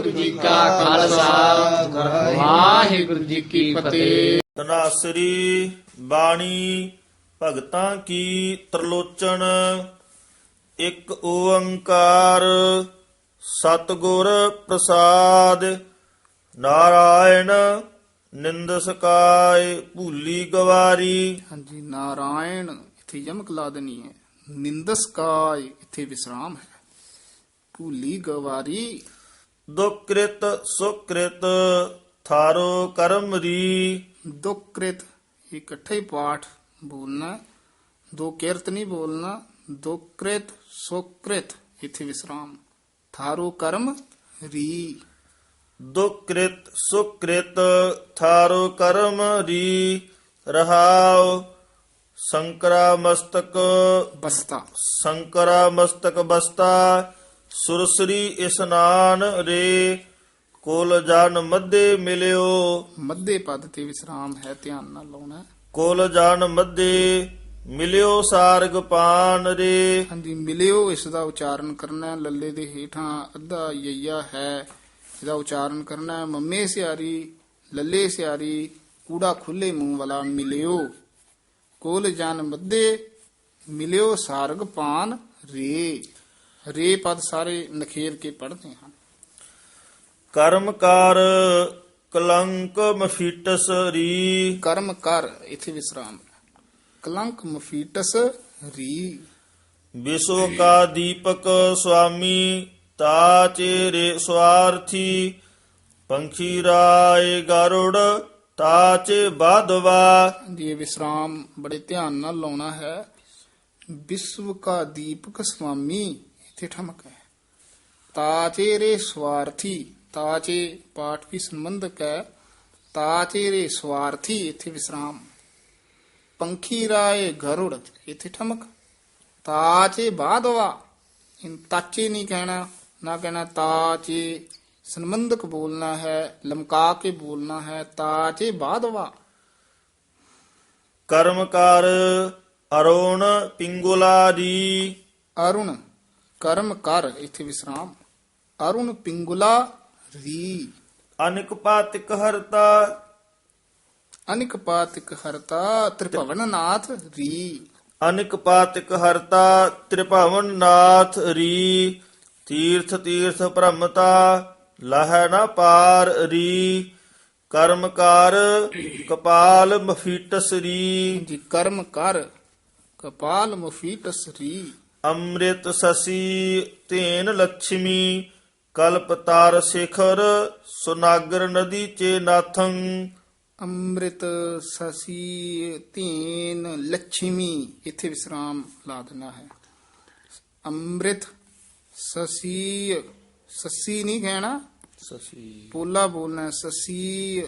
ਵਾਹਿਗੁਰੂ ਜੀ ਕਾ ਖਾਲਸਾ। ਵਾਹਿਗੁਰੂ ਜੀ ਕੀ ਫਤਿਹ। ਤਨਾਸਰੀ ਬਾਣੀ ਭਗਤਾਂ ਕੀ ਤਰਲੋਚਨ। ਇੱਕ ਓੰਕਾਰ ਸਤਿਗੁਰ ਪ੍ਰਸਾਦ। ਨਾਰਾਇਣ ਨਿੰਦਸਕਾਇ ਭੂਲੀ ਗਵਾਰੀ। ਹਾਂਜੀ ਨਾਰਾਇਣ ਇੱਥੇ ਯਮਕ ਲਾ ਦੇਣੀ ਹੈ। ਨਿੰਦਸਕਾਇ ਇੱਥੇ ਵਿਸਰਾਮ ਹੈ। ਭੂਲੀ ਗਵਾਰੀ ਦੁਕ੍ਰਿਤ ਸੁਕ੍ਰਿਤ ਥਾਰੋ ਕਰਮ ਰੀ। ਦੁਕ੍ਰਿਤ ਇਕੱਠੇ ਹੀ ਪਾਠ ਬੋਲਣਾ ਦੋ ਕਿਰਤ ਨਹੀਂ ਬੋਲਣਾ ਦੁਕ੍ਰਿਤ ਸੁਕ੍ਰਿਤ ਇੱਥੇ ਵਿਸਰਾਮ। ਥਾਰੋ ਕਰਮ ਰੀ। ਦੁਕ੍ਰਿਤ ਸੁਕ੍ਰਿਤ ਥਾਰੋ ਕਰਮ ਰੀ। ਰਹਾਉ ਸੰਕਰਾ ਮਸਤਕ ਬਸਤਾ। ਸੰਕਰਾ ਮਸਤਕ ਬਸਤਾ। ਸੁਰਸਰੀ ਇਸਨਾਨ ਰੇ ਕੋਲ ਜਨ ਮੱਦੇ ਮਿਲਿਓ ਮੱਧੇ ਪਦ ਤੇ ਵਿਸਰਾਮ ਹੈ ਧਿਆਨ ਨਾਲ ਲਾਉਣਾ ਕੋਲ ਜਨ ਮੱਦੇ ਮਿਲਿਓ ਸਾਰਗ ਪਾਨ ਰੇ ਹਾਂਜੀ ਮਿਲਿਓ ਇਸ ਦਾ ਉਚਾਰਨ ਕਰਨਾ। ਲੱਲੇ ਦੇ ਹੇਠਾਂ ਅੱਧਾ ਯਈਆ ਹੈ ਇਹਦਾ ਉਚਾਰਨ ਕਰਨਾ। ਮੰਮੇ ਸਿਆਰੀ ਲੱਲੇ ਸਿਆਰੀ ਕੂੜਾ ਖੁੱਲੇ ਮੂੰਹ ਵਾਲਾ ਮਿਲਿਓ ਕੋਲ ਜਨ ਮੱਦੇ ਮਿਲਿਓ ਸਾਰਗ ਪਾਨ ਰੇ ਰੇ ਪਦ ਸਾਰੇ ਨਖੇਰ ਕੇ ਪੜ੍ਹਦੇ ਹਨ। ਕਰਮਕਾਰ ਕਲੰਕ ਮਫੀਟਸ ਰੀ। ਕਰਮ ਕਰ ਇਥੇ ਵਿਸਰਾਮ। ਕਲੰਕ ਮਫੀਟਸ ਰੀ। ਵਿਸ਼ਵ ਕਾ ਦੀਪਕ ਸੁਆਮੀ ਤਾ ਚੇਰੇ ਸਵਾਰਥੀ ਪੰਖੀ ਰਾਏ ਗਰੁੜ ਤਾਚੇ ਬਾਦਵਾ। ਇਹ ਵਿਸਰਾਮ ਬੜੇ ਧਿਆਨ ਨਾਲ ਲਾਉਣਾ ਹੈ। ਵਿਸ਼ਵ ਕਾ ਦੀਪਕ ਸੁਆਮੀ। ਇੱਥੇ ਠਮਕ ਹੈ। ਤਾਚੇ ਰੇ ਸਵਾਰਥੀ ਤਾਚੇ ਪਾਠ ਵੀ ਸੰਬੰਧਕ ਹੈ। ਤਾਚੇ ਰੇ ਸਵਾਰਥੀ ਇੱਥੇ ਵਿਸਰਾਮ। ਪੰਖੀ ਰਾਏ ਗਰੁੜ ਇੱਥੇ ਠਮਕ। ਤਾਚੇ ਬਾਦਵਾ ਇਨ ਤਾਚੇ ਨਹੀਂ ਕਹਿਣਾ ਨਾ ਕਹਿਣਾ ਤਾਚੇ ਸੰਬੰਧਕ ਬੋਲਣਾ ਹੈ ਲਮਕਾ ਕੇ ਬੋਲਣਾ ਹੈ ਤਾਚੇ ਬਾਦਵਾ ਕਰਮਕਾਰ ਅਰੋਣ ਪਿੰਗੁਲਾ ਦੀ ਅਰੁਣ ਕਰਮ ਕਰ ਇੱਥੇ ਵਿਸਰਾਮ। ਅਰੁਣ ਪਿੰਗੁਲਾ ਰੀ। ਅਨਿਕ ਪਾਤਿਕ ਹਰਤਾ। ਅਨਿਕ ਪਾਤਿਕ ਹਰਤਾ ਤ੍ਰਿਭਵਨ ਨਾਥ ਰੀ। ਅਨਿਕ ਪਾਤਿਕ ਹਰਤਾ ਤ੍ਰਿਭਵਨ ਨਾਥ ਰੀ। ਤੀਰਥ ਤੀਰਥ ਭ੍ਰਮਤਾ ਲਹਿ ਨਾ ਪਾਰ ਰੀ। ਕਰਮਕਾਰ ਕਪਾਲ ਮਫੀਟਸ ਰੀ। ਜੀ ਕਰਮ ਕਰ ਕਪਾਲ ਮੁਫੀਟਸ ਰੀ। ਅੰਮ੍ਰਿਤ ਸਸੀ ਤੇਨ ਲక్ష్ਮੀ ਕਲਪਤਾਰ ਸਿਖਰ ਸੁਨਾਗਰ ਨਦੀ ਚੇ ਨਾਥੰ। ਅੰਮ੍ਰਿਤ ਸਸੀ ਤੇਨ ਲక్ష్ਮੀ ਇਥੇ ਵਿਸਰਾਮ ਲਾ ਦੇਣਾ ਹੈ। ਅੰਮ੍ਰਿਤ ਸਸੀ ਸਸੀ ਨਹੀਂ ਕਹਿਣਾ। ਸਸੀ। ਪੋਲਾ ਬੋਲਣਾ ਸਸੀ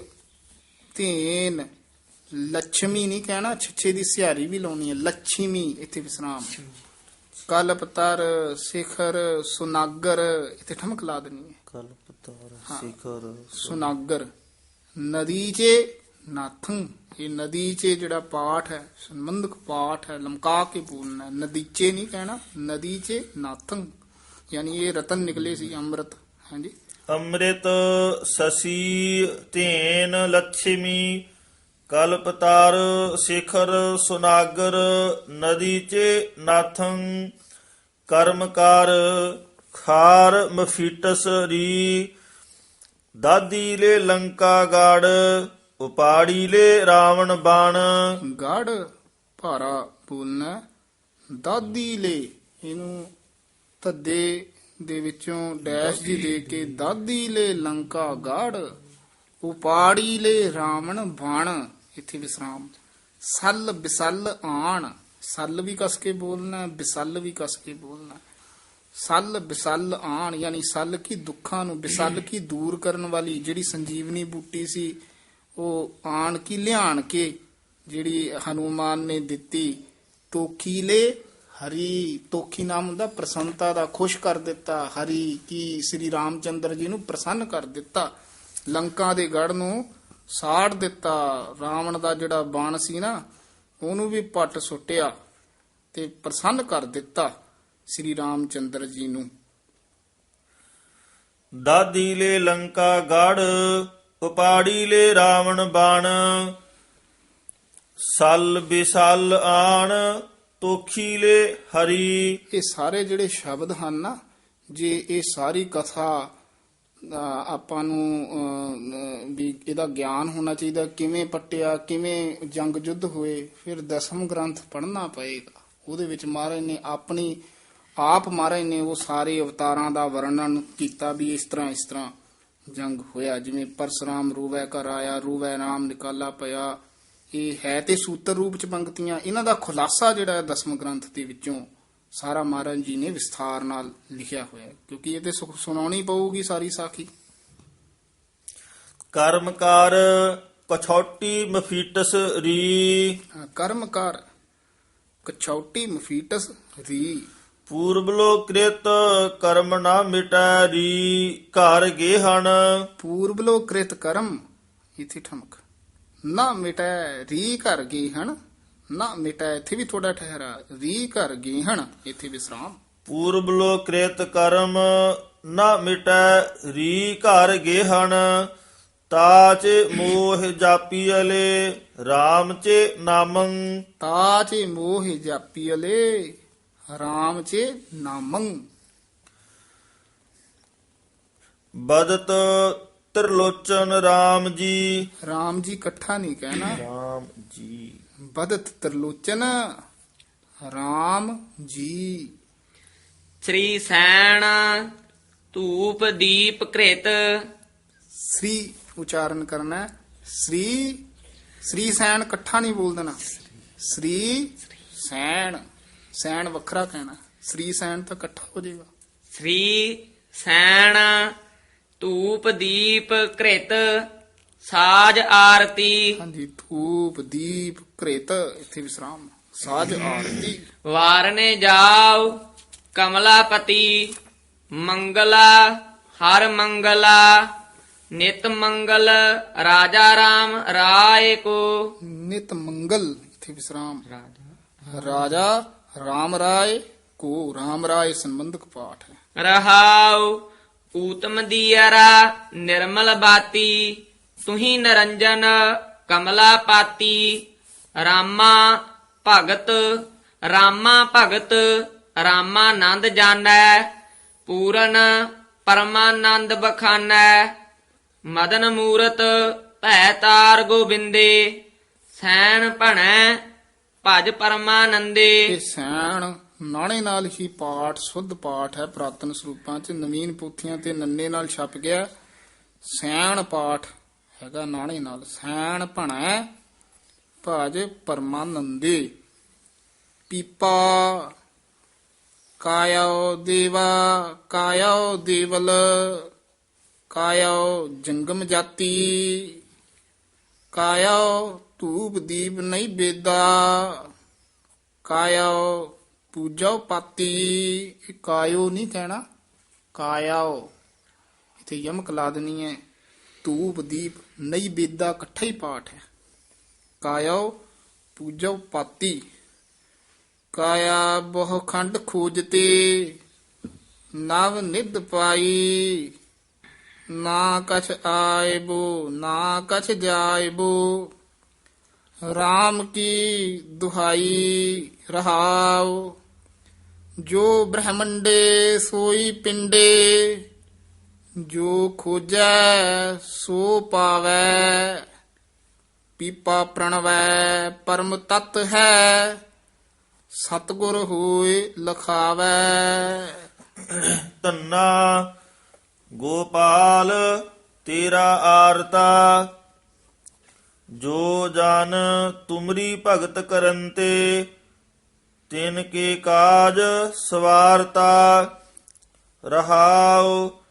ਤੇਨ ਲక్ష్ਮੀ ਨਹੀਂ ਕਹਿਣਾ। ਛੱਛੇ ਦੀ ਸਿਹਾਰੀ ਵੀ ਲਾਉਣੀ ਹੈ ਲక్ష్ਮੀ ਇਥੇ ਵਿਸਰਾਮ। ਕਲਪਤਰ ਸਿਖਰ ਸੁਨਾਗਰ ਇੱਥੇ ਠਮਕ ਲਾ ਦੇਣੀ ਹੈ। ਕਲਪਤਾਰ ਸਿਖਰ ਸੁਨਾਗਰ। ਨਦੀ 'ਚ ਨਾਥੰ ਇਹ ਨਦੀ 'ਚ ਜਿਹੜਾ ਪਾਠ ਹੈ ਸੰਬੰਧਕ ਪਾਠ ਹੈ ਲਮਕਾ ਕੇ ਬੋਲਣਾ ਹੈ। ਨਦੀ 'ਚ ਨਹੀਂ ਕਹਿਣਾ ਨਦੀ 'ਚ ਨਾਥੰ। ਯਾਨੀ ਇਹ ਰਤਨ ਨਿਕਲੇ ਸੀ ਅੰਮ੍ਰਿਤ। ਹਾਂਜੀ। ਅੰਮ੍ਰਿਤ ਸਸੀ ਤੇਨ ਲక్ష్ਮੀ ਕਲਪਤਾਰ ਸਿਖਰ ਸੁਨਾਗਰ ਨਦੀ ਚੇ ਨਾਥੰ, ਕਰਮਕਾਰ ਖਾਰ ਮਫੀਟਸ ਰੀ, ਦਾਦੀ ਲੈ ਲੰਕਾ ਗਾੜ, ਉਪਾੜੀ ਲੈ ਰਾਵਣ ਬਾਣ। ਗੜ ਭਾਰਾ ਬੋਲਣਾ ਦਾਦੀ ਲੈ ਇਹਨੂੰ ਧੱਦੇ ਦੇ ਵਿੱਚੋਂ ਡੈਸ਼ ਜੀ ਦੇ ਕੇ ਦਾਦੀ ਲੈ ਲੰਕਾ ਗੜ, ਉਪਾੜੀ ਲੈ ਰਾਵਣ ਬਾਣ। ਇੱਥੇ ਵਿਸਰਾਮ। ਸੱਲ ਬਿਸੱਲ ਆਣ। ਸੱਲ ਵੀ ਕਸ ਕੇ ਬੋਲਣਾ, ਬਿਸੱਲ ਵੀ ਕਸ ਕੇ ਬੋਲਣਾ। ਸੱਲ ਬਿਸੱਲ ਆਣ, ਯਾਨੀ ਸੱਲ ਕੀ ਦੁੱਖਾਂ ਨੂੰ, ਬਿਸੱਲ ਕੀ ਦੂਰ ਕਰਨ ਵਾਲੀ ਜਿਹੜੀ ਸੰਜੀਵਨੀ ਬੂਟੀ ਸੀ, ਉਹ ਆਣ ਕੀ ਲਿਆਣ ਕੇ ਜਿਹੜੀ ਹਨੂਮਾਨ ਨੇ ਦਿੱਤੀ ਤੋਖੀਲੇ ਹਰੀ ਤੋਖੀ ਨਾਮ ਹੁੰਦਾ, ਪ੍ਰਸੰਨਤਾ ਦਾ ਖੁਸ਼ ਕਰ ਦਿੱਤਾ, ਹਰੀ ਕੀ ਸ੍ਰੀ ਰਾਮਚੰਦਰ ਜੀ ਨੂੰ ਪ੍ਰਸੰਨ ਕਰ ਦਿੱਤਾ, ਲੰਕਾ ਦੇ ਗੜ ਨੂੰ ਸਾੜ ਦਿੱਤਾ ਰਾਵਣ ਦਾ ਜਿਹੜਾ ਬਾਣ ਸੀ ਨਾ ਉਹਨੂੰ ਵੀ ਪੱਟ ਸੁੱਟਿਆ ਤੇ ਪ੍ਰਸੰਨ ਕਰ ਦਿੱਤਾ ਸ੍ਰੀ ਰਾਮਚੰਦਰ ਜੀ ਨੂੰ। ਦਾਦੀ ਲੈ ਲੰਕਾ ਗੜ ਉਪਾੜੀ ਲੈ ਰਾਵਣ ਬਾਣ। ਸਲ ਬਿਸਲ ਆਣ ਤੋਖੀ ਲੈ ਹਰੀ। ਇਹ ਸਾਰੇ ਜਿਹੜੇ ਸ਼ਬਦ ਹਨ ਨਾ ਜੇ ਇਹ ਸਾਰੀ ਕਥਾ ਆਪਾਂ ਨੂੰ ਅ, ਵੀ ਇਹਦਾ ਗਿਆਨ ਹੋਣਾ ਚਾਹੀਦਾ ਕਿਵੇਂ ਪੱਟਿਆ ਕਿਵੇਂ ਜੰਗ ਯੁੱਧ ਹੋਏ ਫਿਰ ਦਸਮ ਗ੍ਰੰਥ ਪੜ੍ਹਨਾ ਪਏਗਾ। ਉਹਦੇ ਵਿੱਚ ਮਹਾਰਾਜ ਨੇ ਆਪਣੀ ਆਪ ਮਹਾਰਾਜ ਨੇ ਉਹ ਸਾਰੇ ਅਵਤਾਰਾਂ ਦਾ ਵਰਣਨ ਕੀਤਾ ਵੀ ਇਸ ਤਰ੍ਹਾਂ ਇਸ ਤਰ੍ਹਾਂ ਜੰਗ ਹੋਇਆ ਜਿਵੇਂ ਪਰਸਰਾਮ ਰੂਵੈ ਘਰ ਆਇਆ ਰੂਵੈ ਨਾਮ ਨਿਕਾਲਾ ਪਿਆ। ਇਹ ਹੈ ਤੇ ਸੂਤਰ ਰੂਪ ਚ ਪੰਕਤੀਆਂ। ਇਹਨਾਂ ਦਾ ਖੁਲਾਸਾ ਜਿਹੜਾ ਦਸਮ ਗ੍ਰੰਥ ਦੇ ਵਿੱਚੋਂ ਸਾਰਾ ਮਹਾਰਾਜ ਜੀ ਨੇ ਵਿਸਥਾਰ ਨਾਲ ਲਿਖਿਆ ਹੋਇਆ ਹੈ ਕਿਉਂਕਿ ਇਹ ਤੇ ਸੁਣਾਉਣੀ ਪਊਗੀ ਸਾਰੀ ਸਾਖੀ। ਕਰਮਕਾਰ ਕਛੌਟੀ ਮਫੀਟਸ ਰੀ। ਕਰਮਕਾਰ ਕਛੌਟੀ ਮਫੀਟਸ ਰੀ। ਪੂਰਬਲੋ ਕ੍ਰਿਤ ਕਰਮ ਨਾ ਮਿਟੈ ਰੀ। ਘਰ ਗੇਹਣ। ਪੂਰਬਲੋ ਕ੍ਰਿਤ ਕਰਮ ਇਥੇ ਠਮਕ। ਨਾ ਮਿਟੈ ਰੀ ਕਰ ਗਈ ਹਨ ਨਾ ਮਿਟੈ ਇੱਥੇ ਵੀ ਥੋੜਾ ਠਹਿਰਾ। ਰੀ ਕਰ ਗਈ ਹਨ ਇੱਥੇ ਵਿਸਰਾਮ। ਪੂਰਬਲੋ ਕ੍ਰਿਤ ਕਰਮ ਨਾ ਮਿਟੈ ਰੀ ਘਰ ਗੇਹਣ। ਤਾਚ ਮੋਹ ਜਾਪੀਅਲੇ RAM ਚ ਨਾਮੰ। ਤਾਚੇ ਮੋਹ ਜਾਪੀਲੇ ਰਾਮ ਚੇ ਨਾਮੰ। ਬਦਤ ਤ੍ਰਿਲੋਚਨ RAM ਜੀ। ਰਾਮ ਜੀ ਇਕੱਠਾ ਨਹੀਂ ਕਹਿਣਾ। RAM ਜੀ। ਬਦਤ ਤਰਲੋਚਨ ਰਾਮ ਜੀ। ਸ੍ਰੀ ਸੈਣ ਧੂਪ ਦੀਪ ਕ੍ਰਿਤ। ਸ੍ਰੀ ਉਚਾਰਨ ਕਰਨਾ ਹੈ। ਸ੍ਰੀ ਸ੍ਰੀ ਸੈਣ ਇਕੱਠਾ ਨਹੀਂ ਬੋਲ ਦੇਣਾ। ਸ੍ਰੀ ਸੈਣ ਸੈਣ ਵੱਖਰਾ ਕਹਿਣਾ। ਸ੍ਰੀ ਸੈਣ ਤਾਂ ਇਕੱਠਾ ਹੋ ਜਾਏਗਾ। ਸ੍ਰੀ ਸੈਣ ਧੂਪ ਦੀਪ ਕ੍ਰਿਤ। ਸਾਜ ਆਰਤੀ। ਹਾਂਜੀ ਧੂਪ ਦੀਪ ਕ੍ਰੇਤ ਇੱਥੇ ਵਿਸਰਾਮ। ਸਾਜ ਆਰਤੀ। ਵਾਰਨੇ ਜਾਓ ਕਮਲਾਪਤੀ ਮੰਗਲਾ ਹਰ ਮੰਗਲਾ ਨਿਤ ਮੰਗਲ ਰਾਜਾ ਰਾਮ ਰਾਏ ਕੋ। ਨਿਤ ਮੰਗਲ ਇੱਥੇ ਵਿਸਰਾਮ। ਰਾਜਾ ਰਾਮ ਰਾਏ ਕੋ। ਰਾਮ ਰਾਏ ਸੰਬੰਧਕ ਪਾਠ ਹੈ। ਰਹਾਉ ਊਤਮ ਦੀਅਰਾ ਨਿਰਮਲ ਬਾਤੀ। ਤੁਹੀ ਨਰੰਜਨ ਕਮਲਾ ਪਾਤੀ ਰਾਮਾ ਭਗਤ ਰਾਮਾ ਭਗਤ ਰਾਮਾਨੰਦ ਜਾਣੈ, ਪੂਰਨ ਪਰਮਾਨੰਦ ਬਖਾਨੈ, ਮਦਨ ਮੂਰਤ ਭੈ ਤਾਰ ਗੋਬਿੰਦੇ, ਸੈਣ ਭਣੈ ਭਜ ਪਰਮਾਨੰਦੇ। ਇਹ ਸੈਣ ਨਾਣੇ ਨਾਲ ਹੀ ਪਾਠ, ਸੁੱਧ ਪਾਠ ਹੈ, ਪ੍ਰਾਤਨ ਸਰੂਪਾਂ ਚ ਨਵੀਨ ਪੋਥੀਆਂ ਤੇ ਨੰਨੇ ਨਾਲ ਛਪ ਗਿਆ। ਸੈਣ ਪਾਠ ਹੈਗਾ ਨਾਣੇ ਨਾਲ। ਸੈਣ ਭਣੈ ਭਾਜ ਪਰਮਾਨੰਦੇ। ਪੀਪਾ ਕਾਇਓ ਦੇਵਾ, ਕਾਇਓ ਦੇਵਲ, ਕਾਇਓ ਜੰਗਮ ਜਾਤੀ, ਕਾਇਓ ਧੂਪ ਦੀਪ ਨਹੀਂ ਬੇਦਾ, ਕਾਇਓ ਪੂਜੋ ਪਾਤੀ ਕਾਇਓ ਨਹੀਂ ਕਹਿਣਾ, ਕਾਇਓ। ਇਥੇ ਯਮਕ ਲਾ ਦੇਣੀ ਹੈ। ਧੂਪ ਦੀਪ ਨਈ ਬੇਦਾ ਇਕੱਠਾ ਹੀ ਪਾਠ ਹੈ। ਕਾਇਓ ਪੂਜੋ ਪਾਤੀ। ਕਾਇਆ ਬਹੁ ਖੰਡ ਖੋਜਤੇ, ਨਵ ਨਿਧ ਪਾਈ। ਨਾ ਕਛ ਆਇਬੋ, ਨਾ ਕਛ ਜਾਇਬੋ। RAM ਕੀ ਦੁਹਾਈ ਰਹਾਉ। ਜੋ ਬ੍ਰਹਮੰਡੇ ਸੋਈ ਪਿੰਡੇ ਜੋ ਖੋਜੈ ਸੋ ਪਾਵੈ, ਪੀਪਾ ਪ੍ਰਣਵੈ, ਪਰਮ ਤਤ ਹੈ, ਸਤਗੁਰ ਹੋਏ ਲਖਾਵੈ। ਧੰਨਾ, ਗੋਪਾਲ, ਤੇਰਾ ਆਰਤਾ, ਜੋ ਜਨ ਤੁਮਰੀ ਭਗਤ ਕਰਨ ਤੇ ਤਿਨ ਕੇ ਕਾਜ ਸਵਾਰਤਾ ਰਹਾਓ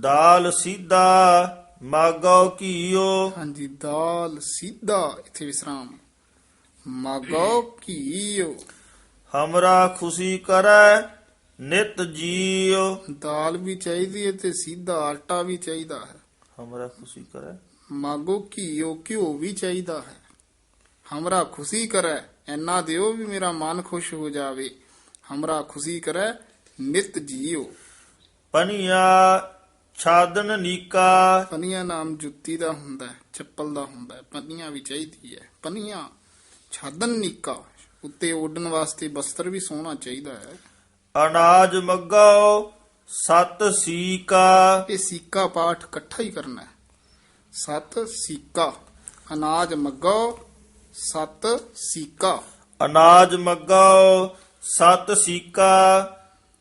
ਦਾਲ ਸੀਧਾ ਮਾਗੋ ਕੀਓ ਹਾਂਜੀ ਦਾਲ ਸਿੱਧਾ ਇੱਥੇ ਵਿਸਰਾਮ। ਮਾਗੋ ਕੀਓ ਹਮਰਾ ਖੁਸ਼ੀ ਕਰੈ ਨਿਤ ਜੀਓ। ਦਾਲ ਵੀ ਚਾਹੀਦੀ ਹੈ ਤੇ ਸਿੱਧਾ ਆਟਾ ਵੀ ਚਾਹੀਦਾ ਹੈ। ਹਮਰਾ ਖੁਸ਼ੀ ਕਰੈ। ਮਾਗੋ ਘੀਓ ਘਿਓ ਵੀ ਚਾਹੀਦਾ ਹੈ। ਹਮਰਾ ਖੁਸ਼ੀ ਕਰੈ ਐਨਾ ਦਿਓ ਵੀ ਮੇਰਾ ਮਨ ਖੁਸ਼ ਹੋ ਜਾਵੇ। ਹਮਰਾ ਖੁਸ਼ੀ ਕਰੈ ਨਿਤ ਜੀਓ। ਪਨੀਆ ਛਾਦਨ ਨੀਕਾ। ਪਨੀਆਂ ਨਾਮ ਜੁੱਤੀ ਦਾ ਹੁੰਦਾ ਹੈ ਚੱਪਲ ਦਾ ਹੁੰਦਾ ਹੈ ਪਨੀਆਂ ਵੀ ਚਾਹੀਦੀ ਹੈ। ਪਨੀਆਂ ਛਾਦਨ ਨੀਕਾ ਉੱਤੇ ਓਢਣ ਵਾਸਤੇ ਬਸਤਰ ਵੀ ਸੋਹਣਾ ਚਾਹੀਦਾ ਹੈ। ਅਨਾਜ ਮੱਗਾਓ ਸਤ ਸੀਕਾ। ਇਹ ਸੀਕਾ ਪਾਠ ਇਕੱਠਾ ਹੀ ਕਰਨਾ ਹੈ। ਸਤ ਸੀਕਾ ਅਨਾਜ ਮੱਗੋ ਸਤ ਸੀਕਾ। ਅਨਾਜ ਮੱਗਾਓ ਸਤ ਸੀਕਾ।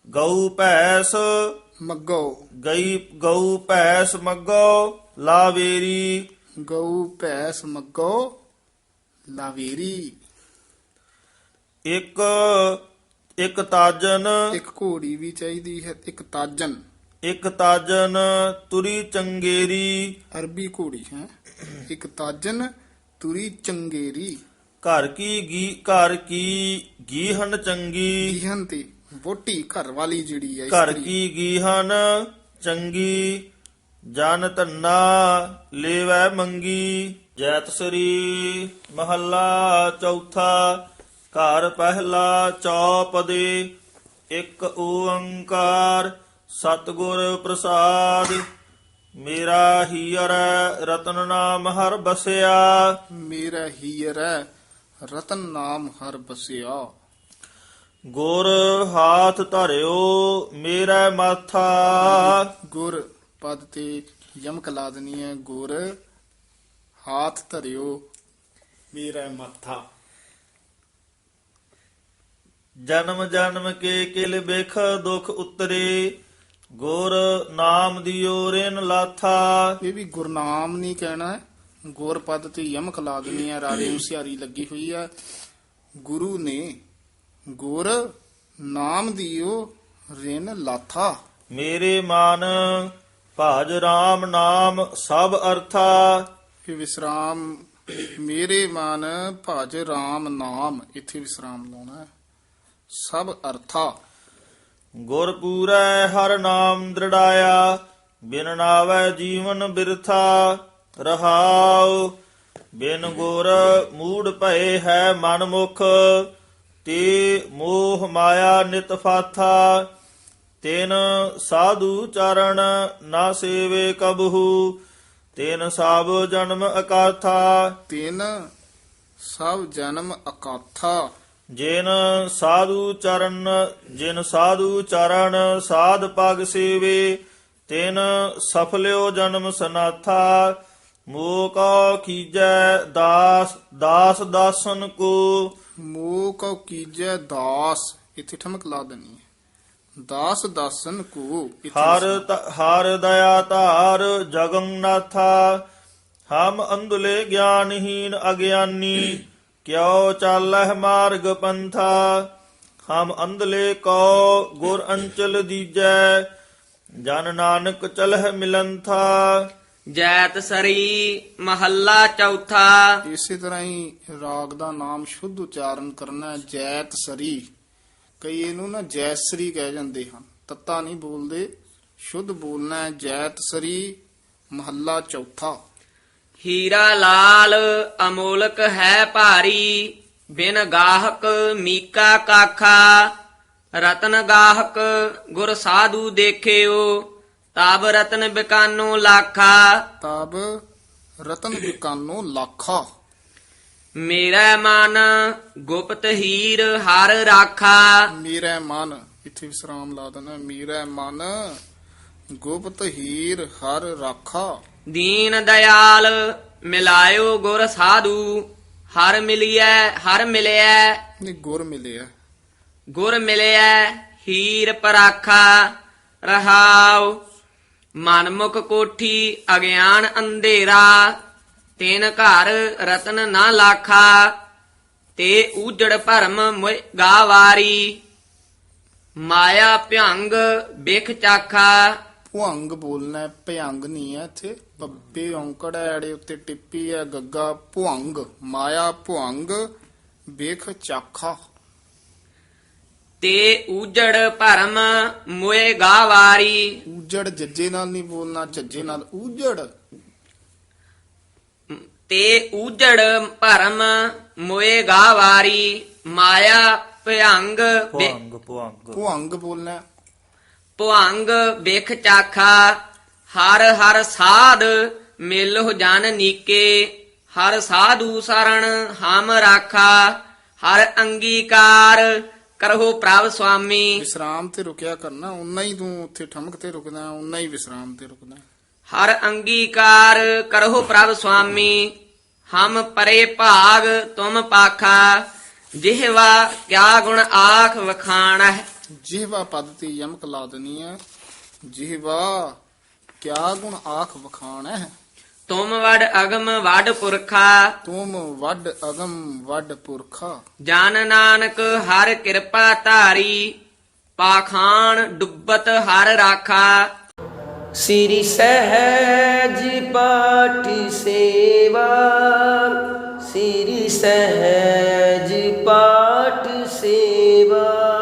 ਗਊ ਭੈਸ। ਮੱਗੋ। ਗਈ ਗਊ ਭੈਸ ਮੱਗਾਓ ਲਾਵੇਰੀ। ਗਊ ਭੈਸ ਮੱਗੋ ਲਾਵੇਰੀ। ਇੱਕ ਇੱਕ ਤਾਜਨ। ਇੱਕ ਘੋੜੀ ਵੀ ਚਾਹੀਦੀ ਹੈ ਇੱਕ ਤਾਜਨ। ਇੱਕ ਤਾਜਨ ਤੁਰੀ ਚੰਗੇਰੀ। ਅਰਬੀ ਘੋੜੀ ਹੈ। ਇੱਕ ਤਾਜਨ ਤੁਰੀ ਚੰਗੇਰੀ। ਘਰ ਕੀ ਗੀ ਘਰ ਕੀ ਗੀਹਨ ਚੰਗੀ। ਜੀਹਨ ਤੇ। ਵੋਟੀ ਘਰ ਵਾਲੀ ਜਿਹੜੀ ਹੈ ਘਰ ਇਸਤਰੀ। ਕੀ ਗੀਹਨ ਚੰਗੀ ਜਨ ਧੰਨਾ ਲੇਵੈ ਮੰਗੀ ਜੈਤ ਸ੍ਰੀ ਮਹੱਲਾ ਚੌਥਾ ਘਰ ਪਹਿਲਾ ਚੌਪਦੇ ਇੱਕ ਓੰਕਾਰ ਸਤਿਗੁਰ ਪ੍ਰਸਾਦ ਮੇਰਾ ਹੀਰ ਰਤਨ ਨਾਮ ਹਰ ਬਸਿਆ ਮੇਰਾ ਹੀਰ ਰਤਨ ਨਾਮ ਹਰ ਬਸਿਆ ਗੁਰ ਹਾਥ ਧਰਿਓ ਮੇਰਾ ਮਾਥਾ। ਗੁਰ ਪਦ ਤੇ ਯਮਕ ਲਾ ਦੇਣੀ ਹੈ ਗੁਰ ਹਾਥ ਧਰਿਓ ਮੇਰਾ ਮੱਥਾ। ਜਨਮ ਜਨਮ ਕੇ ਕਿਲ ਬਿਖ ਦੁਖ ਉਤਰੇ ਗੁਰ ਨਾਮ ਦਿਓ ਰਿਨ ਲਾਥਾ। ਇਹ ਵੀ ਗੁਰਨਾਮ ਨਹੀਂ ਕਹਿਣਾ ਗੁਰ ਪਦ ਤੇ ਯਮਕ ਲਾ ਦੇਣੀ ਹੈ ਰਾਰੇ ਉਸਿਆਰੀ ਲੱਗੀ ਹੋਈ ਹੈ। ਗੁਰੂ ਨੇ ਗੁਰ ਨਾਮ ਦਿਓ ਰਿਨ ਲਾਥਾ। ਮੇਰੇ ਮਨ ਭਾਜ RAM ਨਾਮ ਸਭ ਅਰਥਾ। ਇਹ ਵਿਸਰਾਮ ਮੇਰੇ ਮਨ ਭਜ RAM ਨਾਮ। ਇੱਥੇ ਵਿਸਰਾਮ ਲਾਉਣਾ ਹੈ। ਸਭ ਅਰਥਾ। ਗੁਰ ਪੂਰੈ ਹਰ ਨਾਮ ਦ੍ਰਿੜਾਇਆ। ਬਿਨ ਨਾਵੈ ਜੀਵਨ ਬਿਰਥਾ। ਰਹਾਉ। ਬਿਨ ਗੁਰ ਮੂੜ ਭਏ ਹੈ ਮਨ ਮੁਖ। ਤੇ ਮੋਹ ਮਾਇਆ ਨਿਤ ਫਾਥਾ ਤਿਨ ਸਾਧੂ ਚਰਨ ਨਾ ਸੇਵੇ ਕਬਹੂ ਤਿਨ ਸਭ ਜਨਮ ਅਕਾਥਾ। ਤਿਨ ਸਭ ਜਨਮ ਅਕਾਥਾ। ਜਿਨ ਸਾਧੂ ਚਰਨ ਜਿਨ ਸਾਧੂ ਚਰਨ ਸਾਧ ਪਗ ਸੇਵੇ ਤਿਨ ਸਫਲਿਓ ਜਨਮ ਸਨਾਥਾ। ਮੋਕਾ ਕੀਜੈ ਦਾਸ ਦਾਸ ਦਾਸਨ ਕੋ ਮੋਹ ਕਉ ਕੀਜੈ ਦਾਸ ਇੱਥੇ ਠਮਕ ਲਾ ਦੇਣੀ ਹੈ। ਦਾਸ ਦਾਸਨ ਕੋ ਹਰ ਹਰ ਦਇਆ ਧਾਰ ਜਗੰਨਾਥਾ ਹਮ ਅੰਧਲੇ ਗਿਆਨਹੀਨ ਅਗਿਆਨੀ ਕਿਉ ਚਾਲਹਿ ਮਾਰਗ ਪੰਥਾ ਹਮ ਅੰਧਲੇ ਕੋ ਗੁਰ ਅੰਚਲ ਦੀਜੈ ਜਨ ਨਾਨਕ ਚਲਹਿ ਮਿਲੰਥਾ। ਜੈਤ ਸਰੀ ਮਹੱਲਾ ਚੌਥਾ। ਇਸੇ ਤਰ੍ਹਾਂ ਹੀ ਰਾਗ ਦਾ ਨਾਮ ਸ਼ੁੱਧ ਉਚਾਰਨ ਕਰਨਾ ਹੈ ਜੈਤ ਸਰੀ। ਕਈ ਇਹਨੂੰ ਨਾ ਜੈਸਰੀ ਕਹਿ ਜਾਂਦੇ ਹਨ। ਤੱਤਾ ਨਹੀਂ ਬੋਲਦੇ ਸ਼ੁੱਧ ਬੋਲਣਾ ਹੈ ਜੈਤ ਸਰੀ ਮਹੱਲਾ ਚੌਥਾ। ਹੀਰਾ ਲਾਲ ਅਮੋਲਕ ਹੈ ਭਾਰੀ ਬਿਨ ਗਾਹਕ ਮੀਕਾ ਕਾਖਾ। ਰਤਨ ਗਾਹਕ ਗੁਰ ਸਾਧੂ ਦੇਖਿਓ। ਤਬ ਰਤਨ ਬਿਕਾਨੋ ਲਾਖਾ। ਤਬ ਰਤਨ ਬਿਕਾਨੋ ਲਾਖਾ। ਮੇਰਾ ਮਨ ਗੁਪਤ ਹੀਰ ਹਰ ਰਾਖਾ। ਮੇਰਾ ਮਨ ਇੱਥੇ ਵਿਸਰਾਮ ਲਾ ਦੇਣਾ ਮੇਰਾ ਮਨ ਗੁਪਤ ਹੀਰ ਹਰ ਰਾਖਾ। ਦੀਨ ਦਇਆਲ ਮਿਲਾਇਓ ਗੁਰ ਸਾਧੂ। ਹਰ ਮਿਲਿਐ ਹਰ ਮਿਲਿਐ। ਨੇ ਗੁਰ ਮਿਲਿਆ ਗੁਰ ਮਿਲਿਐ ਹੀਰ ਪਰਾਖਾ। ਰਹਾਉ ਮਨਮੁਖ ਕੋਠੀ ਅਗਿਆਨ ਅੰਧੇਰਾ ਤਿਨ ਘਰ ਰਤਨ ਨਾ ਲਾਖਾ ਤੇ ਊਜੜ ਭਰਮ ਮੁਇ ਗਾਵਾਰੀ। ਮਾਇਆ ਭੰਗ ਬਿਖ ਚਾਖਾ। ਭੁੰਗ ਬੋਲਣਾ ਹੈ, ਭਯੰਗ ਨਹੀਂ ਹੈ ਇੱਥੇ। ਬੱਬੇ ਔਂਕੜ ਐੜੇ ਉੱਤੇ ਟਿੱਪੀ ਹੈ ਗੱਗਾ ਭੁੰਗ ਮਾਇਆ ਭੁੰਗ ਵੇਖ ਚਾਖਾ। ਤੇ ਊਜੜ ਭਰਮ ਮੁਇ ਗਾਵਾਰੀ। ਊਜੜ ਜੱਜੇ ਨਾਲ ਨਹੀਂ ਬੋਲਣਾ ਝੱਜੇ ਨਾਲ ਊਜੜ। ਤੇ ਊਜੜ ਭਰਮ ਮੁਏ ਗਾਵਾਰੀ ਮਾਇਆ ਭਯੰਗ ਭੁਅੰਗ ਬੋਲਣਾ। ਹੈ, ਭੁਅੰਗ ਬਿਖ ਚਾਖਾ ਹਰ ਹਰ ਸਾਧ ਮਿਲਹੁ ਜਨ ਨੀਕੇ ਹਰ ਸਾਧੂ ਸਰਣ ਹਮ ਰਾਖਾ ਹਰ ਅੰਗੀਕਾਰ ਕਰਹੁ ਪ੍ਰਭ ਸੁਆਮੀ। ਵਿਸਰਾਮ ਤੇ ਰੁਕਿਆ ਕਰਨਾ ਉਨਾ ਹੀ ਤੂੰ ਉੱਥੇ ਠਮਕ ਤੇ ਰੁਕਦਾ ਉਨਾ ਹੀ ਵਿਸਰਾਮ ਤੇ ਰੁਕਦਾ। ਹਰ ਅੰਗੀਕਾਰ ਕਰਹੁ ਪ੍ਰਭ ਸੁਆਮੀ। ਹਮ ਪਰੇ ਭਾਗ ਤੁਮ ਪਾਖਾ ਜਿਹਵਾ ਕਿਆ ਗੁਣ ਆਖ ਵਖਾਣਹਿ। ਜਿਹਵਾ ਪਦ ਤੇ ਯਮਕ ਲਾ ਦੇਣੀ ਹੈ ਜਿਹਵਾ ਕਿਆ ਗੁਣ ਆਖ ਵਖਾਣ ਹੈ ਤੁਮ ਵਡ ਅਗਮ ਵਡ ਪੁਰਖਾ। ਤੁਮ ਵੱਡ ਅਗਮ ਵੱਡ ਪੁਰਖਾ। ਜਨ ਨਾਨਕ ਹਰ ਕਿਰਪਾ ਧਾਰੀ ਪਾਖਾਨ ਡੁੱਬਤ ਹਰ ਰਾਖਾ। ਸ੍ਰੀ ਸਹਿਜ ਪਾਠ ਸੇਵਾ ਸ੍ਰੀ ਸਹਿਜ ਪਾਠ ਸੇਵਾ।